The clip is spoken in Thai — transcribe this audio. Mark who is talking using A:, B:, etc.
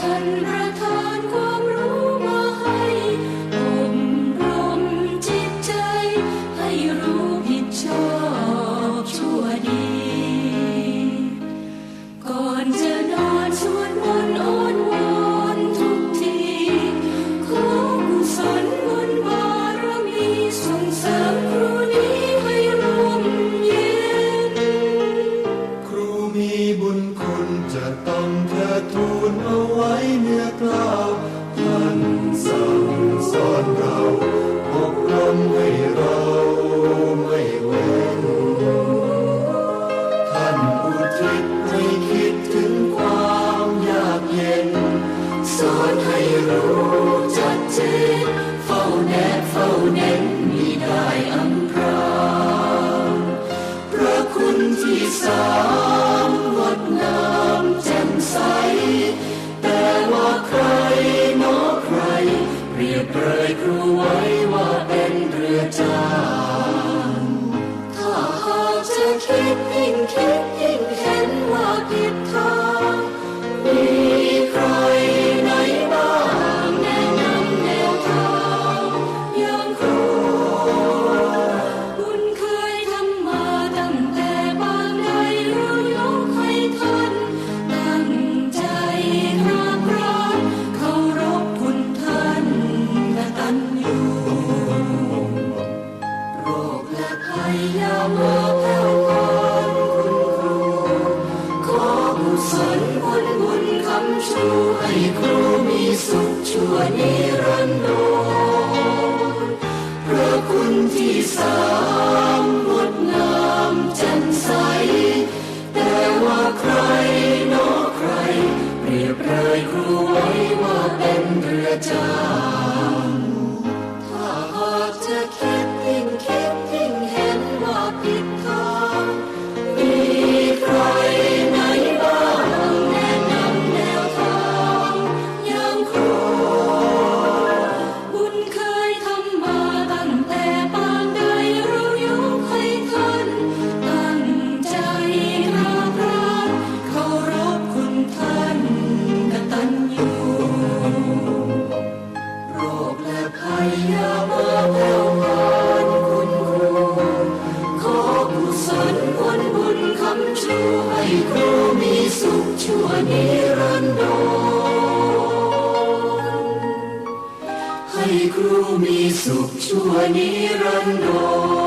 A: thân จะต้องเธอทูลเอาไว้เมื่อกล่าวท่านสั่งสอนเรา สนบุญบุญคำชูให้ครูมีสุขชั่วนิรันดรพระคุณที่สามงดงามจ่มใส แต่ว่าใครนอใคร เปรียบเลยครูไว้ว่าเป็นเรือจ้า ช่วยครูมีสุขชั่วนิรันดรให้ครูมีสุขชั่วนิรันดร